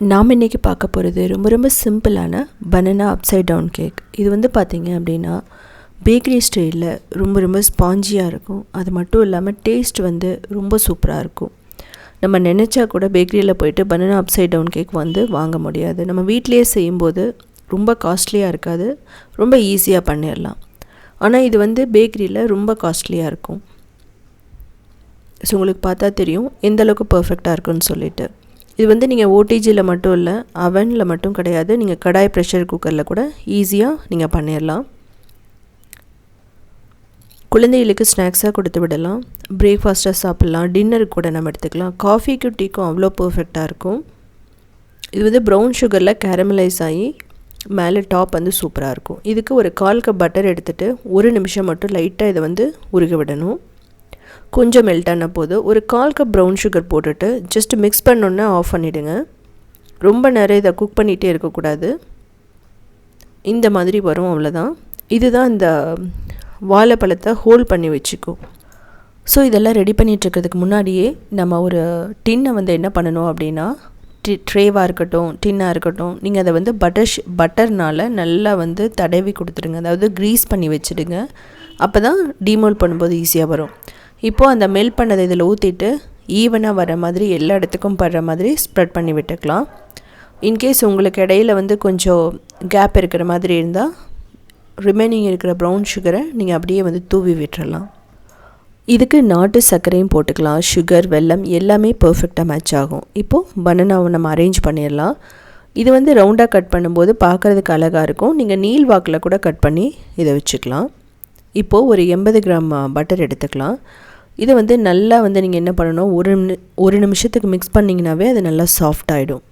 நாம் இன்றைக்கி பார்க்க போகிறது ரொம்ப ரொம்ப சிம்பிளான பனானா அப்சைட் டவுன் கேக் இது வந்து பார்த்திங்க அப்படின்னா பேக்கரி ஸ்டைலில் ரொம்ப ரொம்ப ஸ்பாஞ்சியாக இருக்கும். அது மட்டும் இல்லாமல் டேஸ்ட் வந்து ரொம்ப சூப்பராக இருக்கும். நம்ம நினச்சா கூட பேக்கரியில் போயிட்டு பனானா அப்சைட் டவுன் கேக் வந்து வாங்க முடியாது. நம்ம வீட்டிலேயே செய்யும்போது ரொம்ப காஸ்ட்லியாக இருக்காது. ரொம்ப ஈஸியாக பண்ணிடலாம் ஆனால் இது வந்து பேக்கரியில் ரொம்ப காஸ்ட்லியாக இருக்கும். ஸோ உங்களுக்கு பார்த்தா தெரியும் எந்தளவுக்கு பர்ஃபெக்டாக இருக்குன்னு சொல்லிட்டு. இது வந்து நீங்கள் ஓடிஜியில் மட்டும் இல்லை அவனில் மட்டும் கிடையாது. நீங்கள் கடாய் ப்ரெஷர் குக்கரில் கூட ஈஸியாக நீங்கள் பண்ணிடலாம் குழந்தைகளுக்கு ஸ்நாக்ஸாக கொடுத்து விடலாம். பிரேக்ஃபாஸ்ட்டாக சாப்பிட்லாம். டின்னருக்கு கூட நம்ம எடுத்துக்கலாம். காஃபிக்கும் டீக்கும் அவ்வளோ பர்ஃபெக்டாக இருக்கும். இது வந்து ப்ரௌன் சுகரில் கேரமலைஸ் ஆகி மேலே டாப் வந்து சூப்பராக இருக்கும். இதுக்கு ஒரு கால் கப் பட்டர் எடுத்துகிட்டு ஒரு நிமிஷம் மட்டும் லைட்டாக இதை வந்து உருக விடணும். கொஞ்சம் மெல்ட் ஆன போது ஒரு கால் கப் ப்ரௌன் சுகர் போட்டுட்டு ஜஸ்ட் மிக்ஸ் பண்ணோன்னே ஆஃப் பண்ணிவிடுங்க ரொம்ப நேரம் இதை குக் பண்ணிகிட்டே இருக்கக்கூடாது. இந்த மாதிரி வரும் அவ்வளோதான் இதுதான் இந்த வாழைப்பழத்தை ஹோல்ட் பண்ணி வச்சுக்கும். ஸோ இதெல்லாம் ரெடி பண்ணிகிட்ருக்கிறதுக்கு முன்னாடியே நம்ம ஒரு டின்னை வந்து என்ன பண்ணணும் அப்படின்னா டி ட்ரேவாக இருக்கட்டும் டின்னாக இருக்கட்டும் நீங்கள் அதை வந்து பட்டர் பட்டர்னால் நல்லா வந்து தடவி கொடுத்துருங்க அதாவது க்ரீஸ் பண்ணி வச்சுடுங்க. அப்போ தான் டிமோல் பண்ணும்போது ஈஸியாக வரும். இப்போது அந்த மெல்ட் பண்ணதை இதில் ஊற்றிட்டு ஈவனாக வர மாதிரி எல்லா இடத்துக்கும் படுற மாதிரி ஸ்ப்ரெட் பண்ணி விட்டுக்கலாம். இன்கேஸ் உங்களுக்கு இடையில வந்து கொஞ்சம் கேப் இருக்கிற மாதிரி இருந்தால் ரிமைனிங் இருக்கிற ப்ரௌன் சுகரை நீங்கள் அப்படியே வந்து தூவி விட்டுறலாம். இதுக்கு நாட்டு சர்க்கரையும் போட்டுக்கலாம். சுகர் வெல்லம் எல்லாமே பர்ஃபெக்டாக மேட்ச் ஆகும். இப்போது பனானாவை நம்ம அரேஞ்ச் பண்ணிடலாம். இது வந்து ரவுண்டாக கட் பண்ணும்போது பார்க்குறதுக்கு அழகாக இருக்கும். நீங்கள் நீல் வாக்கில் கூட கட் பண்ணி இதை வச்சுக்கலாம். இப்போது ஒரு எண்பது கிராம் பட்டர் எடுத்துக்கலாம். இதை வந்து நல்லா வந்து நீங்கள் என்ன பண்ணணும்? ஒரு ஒரு நிமிஷத்துக்கு மிக்ஸ் பண்ணிங்கனாவே அது நல்லா சாஃப்ட் ஆகிடும்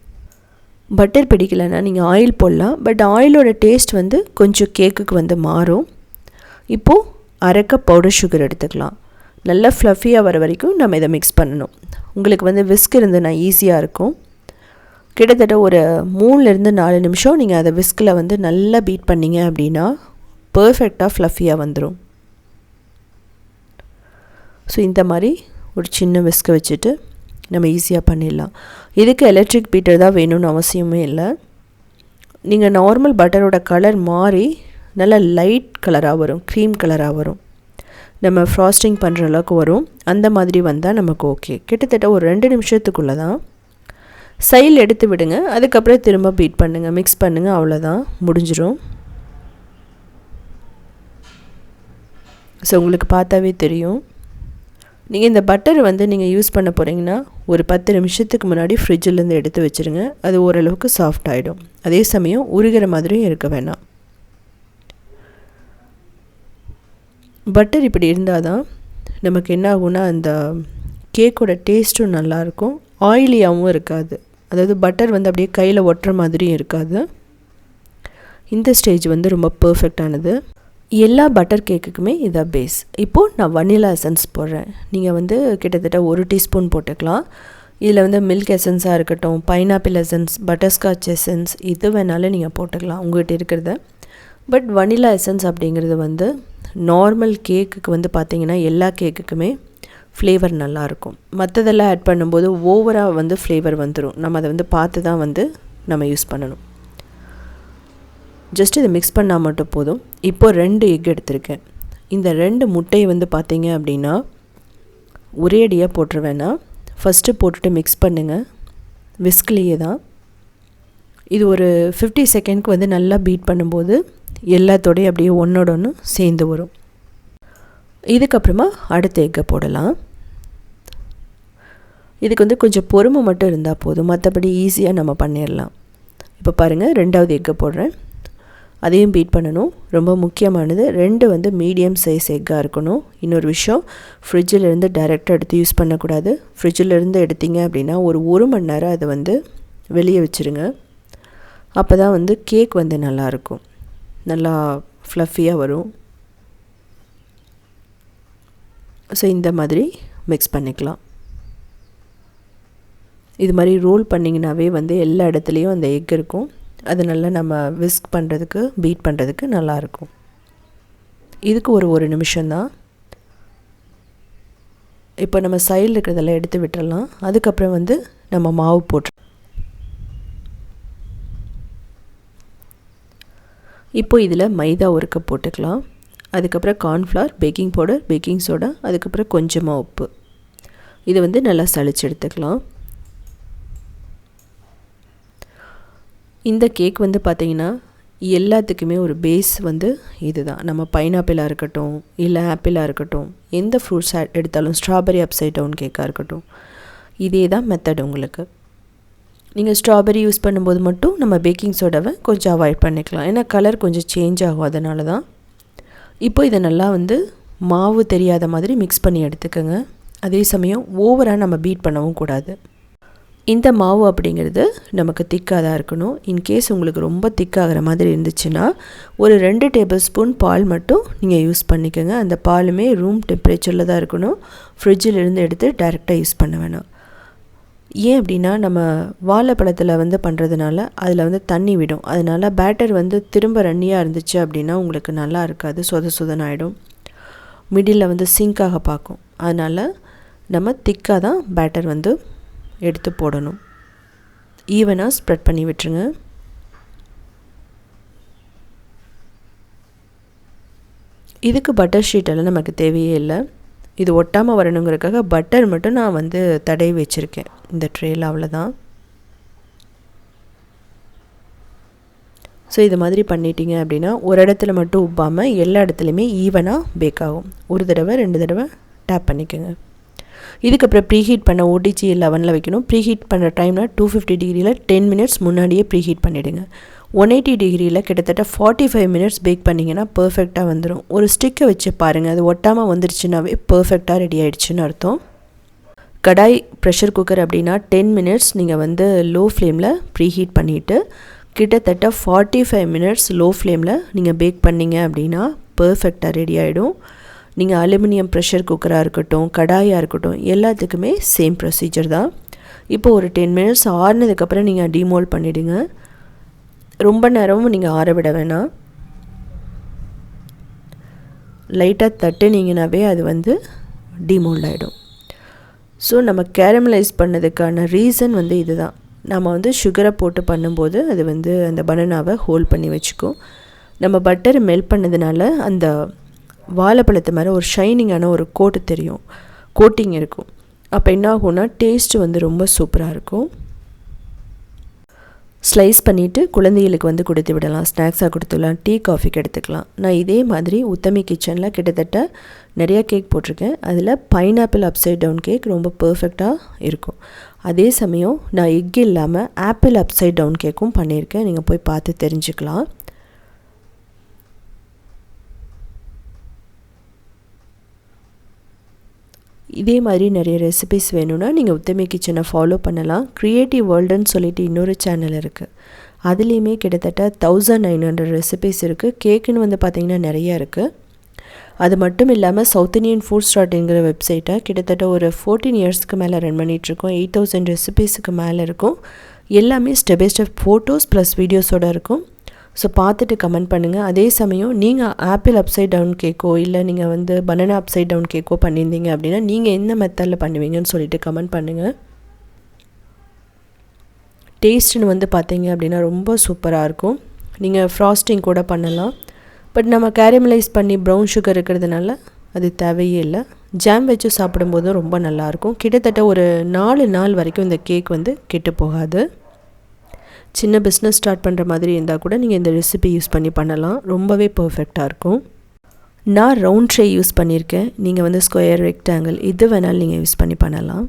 பட்டர் பிடிக்கலைன்னா நீங்கள் ஆயில் போடலாம். பட் ஆயிலோட டேஸ்ட் வந்து கொஞ்சம் கேக்குக்கு வந்து மாறும். இப்போது அரை கப் பவுடர் சுகர் எடுத்துக்கலாம். நல்லா ஃப்ளஃபியாக வர வரைக்கும் நம்ம இதை மிக்ஸ் பண்ணணும். உங்களுக்கு வந்து விஸ்க் இருந்ததுன்னா ஈஸியாக இருக்கும். கிட்டத்தட்ட ஒரு மூணுலேருந்து நாலு நிமிஷம் நீங்கள் அதை விஸ்கில் வந்து நல்லா பீட் பண்ணிங்க அப்படின்னா பர்ஃபெக்டாக ஃப்ளஃபியாக வந்துடும் ஸோ இந்த மாதிரி ஒரு சின்ன விஸ்கை வச்சுட்டு நம்ம ஈஸியாக பண்ணிடலாம். இதுக்கு எலக்ட்ரிக் பீட்டர் தான் வேணும்னு அவசியமே இல்லை. நீங்கள் நார்மல் பட்டரோட கலர் மாறி நல்லா லைட் கலராக வரும் க்ரீம் கலராக வரும். நம்ம ஃப்ராஸ்டிங் பண்ணுற அளவுக்கு வரும். அந்த மாதிரி வந்தால் நமக்கு ஓகே கிட்டத்தட்ட ஒரு ரெண்டு நிமிஷத்துக்குள்ளே தான் சைல் எடுத்து விடுங்க. அதுக்கப்புறம் திரும்ப பீட் பண்ணுங்கள் மிக்ஸ் பண்ணுங்கள் அவ்வளோதான் முடிஞ்சிடும் ஸோ உங்களுக்கு பார்த்தாவே தெரியும். நீங்கள் இந்த பட்டர் வந்து நீங்கள் யூஸ் பண்ண போகிறீங்கன்னா ஒரு பத்து நிமிஷத்துக்கு முன்னாடி ஃப்ரிட்ஜிலேருந்து எடுத்து வச்சுருங்க. அது ஓரளவுக்கு சாஃப்ட் ஆகிடும் அதே சமயம் உருகிற மாதிரியும் இருக்க வேணாம். பட்டர் இப்படி இருந்தால் தான் நமக்கு என்ன ஆகும்னா அந்த கேக்கோட டேஸ்ட்டும் நல்லாயிருக்கும் ஆயிலியாகவும் இருக்காது. அதாவது பட்டர் வந்து அப்படியே கையில் ஒட்டுற மாதிரியும் இருக்காது. இந்த ஸ்டேஜ் வந்து ரொம்ப பர்ஃபெக்டானது எல்லா பட்டர் கேக்குக்குமே இதான் பேஸ் இப்போது நான் வனிலா எசன்ஸ் போடுறேன். நீங்கள் வந்து கிட்டத்தட்ட ஒரு டீஸ்பூன் போட்டுக்கலாம். இதில் வந்து மில்க் எசன்ஸாக இருக்கட்டும் பைனாப்பிள் எசன்ஸ் பட்டர்ஸ்காட்ச் எசன்ஸ் இது வேணாலும் நீங்கள் போட்டுக்கலாம். உங்கள்கிட்ட இருக்கிறத. பட் வனிலா எசன்ஸ் அப்படிங்கிறது வந்து நார்மல் கேக்குக்கு வந்து பார்த்திங்கன்னா எல்லா கேக்குக்குமே ஃப்ளேவர் நல்லாயிருக்கும். மற்றதெல்லாம் ஆட் பண்ணும்போது ஓவராக வந்து ஃப்ளேவர் வந்துடும் நம்ம அதை வந்து பார்த்து தான் வந்து நம்ம யூஸ் பண்ணணும். ஜஸ்ட் இதை மிக்ஸ் பண்ணால் மட்டும் போதும். இப்போது ரெண்டு எக் எடுத்திருக்கேன். இந்த ரெண்டு முட்டையை வந்து பார்த்தீங்க அப்படின்னா ஒரே அடியாக போட்டுருவேன்னா ஃபஸ்ட்டு போட்டுட்டு மிக்ஸ் பண்ணுங்கள் விஸ்க்லேயே தான். இது ஒரு ஃபிஃப்டி செகண்ட்க்கு வந்து நல்லா பீட் பண்ணும்போது எல்லாத்தோடையும் அப்படியே ஒன்றோட ஒன்று சேர்ந்து வரும். இதுக்கப்புறமா அடுத்த எக்கை போடலாம். இதுக்கு வந்து கொஞ்சம் பொறுமை மட்டும் இருந்தால் போதும். மற்றபடி ஈஸியாக நம்ம பண்ணிடலாம். இப்போ பாருங்கள் ரெண்டாவது எக்கை போடுறேன். அதையும் பீட் பண்ணணும். ரொம்ப முக்கியமானது ரெண்டு வந்து மீடியம் சைஸ் எக்காக இருக்கணும். இன்னொரு விஷயம் ஃப்ரிட்ஜில் இருந்து டைரெக்டாக எடுத்து யூஸ் பண்ணக்கூடாது. ஃப்ரிட்ஜில் இருந்து எடுத்தீங்க அப்படின்னா ஒரு ஒரு மணி நேரம் அதை வந்து வெளியே வச்சுருங்க. அப்போ தான் வந்து கேக் வந்து நல்லாயிருக்கும் நல்லா ஃப்ளஃபியாக வரும். ஸோ இந்த மாதிரி மிக்ஸ் பண்ணிக்கலாம். இது மாதிரி ரோல் பண்ணிங்கனாவே வந்து எல்லா இடத்துலையும் அந்த எக் இருக்கும். அது நல்லா நம்ம விஸ்க் பண்ணுறதுக்கு பீட் பண்ணுறதுக்கு நல்லாயிருக்கும் இதுக்கு ஒரு ஒரு நிமிஷம்தான். இப்போ நம்ம சைடில் இருக்கிறதெல்லாம் எடுத்து விட்டுடலாம் அதுக்கப்புறம் வந்து நம்ம மாவு போட்டு இப்போ இதில் மைதா ஒரு போட்டுக்கலாம். அதுக்கப்புறம் cornflour baking powder baking soda அதுக்கப்புறம் கொஞ்சமாக உப்பு. இதை வந்து நல்லா சளிச்சு எடுத்துக்கலாம். இந்த கேக் வந்து பார்த்திங்கன்னா எல்லாத்துக்குமே ஒரு பேஸ் வந்து இதுதான். நம்ம பைனாப்பிளாக இருக்கட்டும் இல்லை ஆப்பிளாக இருக்கட்டும் எந்த ஃப்ரூட்ஸ் எடுத்தாலும் ஸ்ட்ராபெரி அப்சைட் டவுன் கேக்காக இருக்கட்டும். இதே தான் மெத்தட் உங்களுக்கு. நீங்கள் ஸ்ட்ராபெரி யூஸ் பண்ணும்போது மட்டும் நம்ம பேக்கிங் சோடாவை கொஞ்சம் அவாய்ட் பண்ணிக்கலாம். ஏன்னா கலர் கொஞ்சம் சேஞ்ச் ஆகும் அதனால தான் இப்போ இதை நல்லா வந்து மாவு தெரியாத மாதிரி மிக்ஸ் பண்ணி எடுத்துக்கோங்க. அதே சமயம் ஓவராக நம்ம பீட் பண்ணவும் கூடாது. இந்த மாவு அப்படிங்கிறது நமக்கு திக்காக தான் இருக்கணும். இன்கேஸ் உங்களுக்கு ரொம்ப திக்காகிற மாதிரி இருந்துச்சுன்னா ஒரு ரெண்டு டேபிள் ஸ்பூன் பால் மட்டும் நீங்கள் யூஸ் பண்ணிக்கோங்க. அந்த பாலுமே ரூம் டெம்பரேச்சரில் தான் இருக்கணும். ஃப்ரிட்ஜில் இருந்து எடுத்து டைரெக்டாக யூஸ் பண்ண வேணாம். ஏன் அப்படின்னா நம்ம வாழைப்பழத்தில் வந்து பண்ணுறதுனால அதில் வந்து தண்ணி விடும். அதனால் பேட்டர் வந்து திரும்ப ரன்னியாக இருந்துச்சு அப்படின்னா உங்களுக்கு நல்லா இருக்காது. சொத சொதன் ஆகிடும் மிடில் வந்து சிங்காக பார்க்கும். அதனால் நம்ம திக்காக தான் பேட்டர் வந்து எடுத்து போடணும். ஈவனாக ஸ்ப்ரெட் பண்ணி விட்டுருங்க. இதுக்கு பட்டர் ஷீட்டெல்லாம் நமக்கு தேவையே இல்லை. இது ஒட்டாமல் வரணுங்கிறதுக்காக பட்டர் மட்டும் நான் வந்து தடவி வச்சுருக்கேன். இந்த ட்ரேயில் அவ்வளோதான் ஸோ இது மாதிரி பண்ணிட்டீங்க அப்படின்னா ஒரு இடத்துல மட்டும் உப்பாமல் எல்லா இடத்துலையுமே ஈவனாக பேக் ஆகும். ஒரு தடவை ரெண்டு தடவை டேப் பண்ணிக்கோங்க. இதுக்கப்புறம் ப்ரீஹீட் பண்ண ஓடிஜி லெவனில் வைக்கணும். ப்ரீஹீட் பண்ணுற டைமில் டூ ஃபிஃப்டி டிகிரியில் டென் மினிட்ஸ் முன்னாடியே ப்ரீஹீட் பண்ணிவிடுங்க ஒன் எயிட்டி டிகிரியில் கிட்டத்தட்ட ஃபார்ட்டி ஃபைவ் மினிட்ஸ் பேக் பண்ணிங்கன்னா பர்ஃபெக்டாக வந்துடும் ஒரு ஸ்டிக்கை வச்சு பாருங்கள் அது ஒட்டாமல் வந்துருச்சுனாவே பர்ஃபெக்டாக ரெடி ஆகிடுச்சுன்னு அர்த்தம். கடாய் ப்ரெஷர் குக்கர் அப்படின்னா டென் மினிட்ஸ் நீங்கள் வந்து லோ ஃப்ளேமில் ப்ரீஹீட் பண்ணிவிட்டு கிட்டத்தட்ட ஃபார்ட்டி ஃபைவ் மினிட்ஸ் லோ ஃப்ளேமில் நீங்கள் பேக் பண்ணிங்க அப்படின்னா பர்ஃபெக்டாக ரெடி ஆகிடும் நீங்கள் அலுமினியம் ப்ரெஷர் குக்கராக இருக்கட்டும் கடாயாக இருக்கட்டும் எல்லாத்துக்குமே சேம் ப்ரொசீஜர் தான். இப்போ ஒரு டென் மினிட்ஸ் ஆறுனதுக்கப்புறம் நீங்கள் டிமோல் பண்ணிவிடுங்க ரொம்ப நேரமும் நீங்கள் ஆற விட வேணாம். லைட்டாக தட்டுனீங்கனாவே அது வந்து டிமோல்ட் ஆகிடும் ஸோ நம்ம கேரமலைஸ் பண்ணதுக்கான ரீசன் வந்து இதுதான். நம்ம வந்து சுகரை போட்டு பண்ணும்போது அது வந்து அந்த பனானாவை ஹோல்ட் பண்ணி வச்சுக்கும். நம்ம பட்டர் மெல்ட் பண்ணதுனால அந்த வாழைப்பழத்து மேலே ஒரு ஷைனிங்கான ஒரு கோட்டு தெரியும். கோட்டிங் இருக்கும். அப்போ என்ன ஆகும்னா டேஸ்ட் வந்து ரொம்ப சூப்பராக இருக்கும். ஸ்லைஸ் பண்ணிவிட்டு குழந்தைகளுக்கு வந்து கொடுத்து விடலாம். ஸ்நாக்ஸாக கொடுத்துடலாம் டீ காஃபிக்கு எடுத்துக்கலாம். நான் இதே மாதிரி உத்தமி கிச்சனில் கிட்டத்தட்ட நிறைய கேக் போட்டிருக்கேன். அதில் பைனாப்பிள் அப்சைட் டவுன் கேக் ரொம்ப பர்ஃபெக்டாக இருக்கும். அதே சமயம் நான் எக் இல்லாமல் ஆப்பிள் அப்சைட் டவுன் கேக்கும் பண்ணியிருக்கேன். நீங்கள் போய் பார்த்து தெரிஞ்சுக்கலாம். இதே மாதிரி நிறைய ரெசிபிஸ் வேணும்னா நீங்கள் உத்தமி கிச்சனை ஃபாலோ பண்ணலாம். க்ரியேட்டிவ் வேர்ல்டுன்னு சொல்லிட்டு இன்னொரு சேனல் இருக்குது அதுலேயுமே கிட்டத்தட்ட தௌசண்ட் நைன் ஹண்ட்ரட் ரெசிபிஸ் இருக்குது கேக்குன்னு வந்து பார்த்திங்கன்னா நிறையா இருக்குது அது மட்டும் இல்லாமல் சவுத் இண்டியன் ஃபுட் ஸ்டார்ட்ங்கிற வெப்சைட்டை கிட்டத்தட்ட ஒரு ஃபோர்டீன் இயர்ஸ்க்கு மேலே ரன் பண்ணிகிட்ருக்கோம் எயிட் தௌசண்ட் ரெசிபீஸுக்கு மேலே இருக்கும். எல்லாமே step by step photos plus வீடியோஸோடு இருக்கும். ஸோ பார்த்துட்டு கமெண்ட் பண்ணுங்கள் அதே சமயம் நீங்கள் ஆப்பிள் அப்சைட் டவுன் கேக்கோ இல்லை நீங்கள் வந்து பனானா அப்சைட் டவுன் கேக்கோ பண்ணியிருந்தீங்க அப்படின்னா நீங்கள் என்ன மெத்தடில் பண்ணுவீங்கன்னு சொல்லிட்டு கமெண்ட் பண்ணுங்கள் டேஸ்ட்டுன்னு வந்து பார்த்தீங்க அப்படின்னா ரொம்ப சூப்பராக இருக்கும். நீங்கள் ஃப்ராஸ்டிங் கூட பண்ணலாம். பட் நம்ம கேரமலைஸ் பண்ணி ப்ரௌன் சுகர் இருக்கிறதுனால அது தேவையே இல்லை. ஜாம் வச்சு சாப்பிடும்போதும் ரொம்ப நல்லாயிருக்கும் கிட்டத்தட்ட ஒரு நாலு நாள் வரைக்கும் இந்த கேக் வந்து கெட்டு போகாது. சின்ன பிஸ்னஸ் ஸ்டார்ட் பண்ணுற மாதிரி இருந்தால் கூட நீங்கள் இந்த ரெசிபி யூஸ் பண்ணி பண்ணலாம். ரொம்பவே பர்ஃபெக்டாக இருக்கும். நான் ரவுண்ட் ட்ரே யூஸ் பண்ணியிருக்கேன். நீங்கள் வந்து ஸ்கொயர் ரெக்டாங்கிள் இது வேணாலும் நீங்கள் யூஸ் பண்ணி பண்ணலாம்.